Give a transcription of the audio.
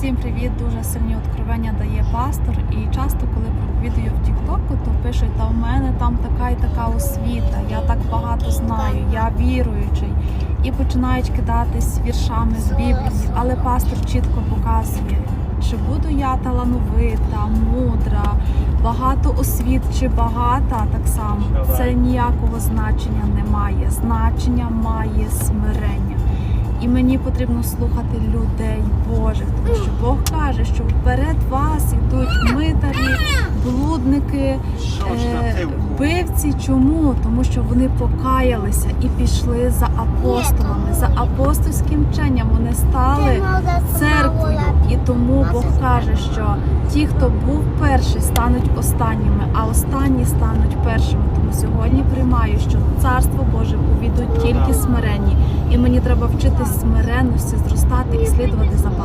Всім привіт! Дуже сильні откровення дає пастор. І часто, коли проповідую в Тіктоку, то пишуть, та в мене там така і така освіта, я так багато знаю, я віруючий. І починають кидатись віршами з Біблії, але пастор чітко показує, чи буду я талановита, мудра, багато освіт чи багата так само. Це ніякого значення не має. Значення має смирення. І мені потрібно слухати людей Божих, тому що Бог каже, що вперед вас ідуть митарі, блудники, е, вбивці. Чому? Тому що вони покаялися і пішли за апостолами, за апостольським вченням. Вони стали церквою, і тому Бог каже, що ті, хто був перший, стануть останніми, а останні стануть першими. Тому сьогодні приймаю, що царство Боже увійдуть мені треба вчитись смиренності, зростати і слідувати за пастирем.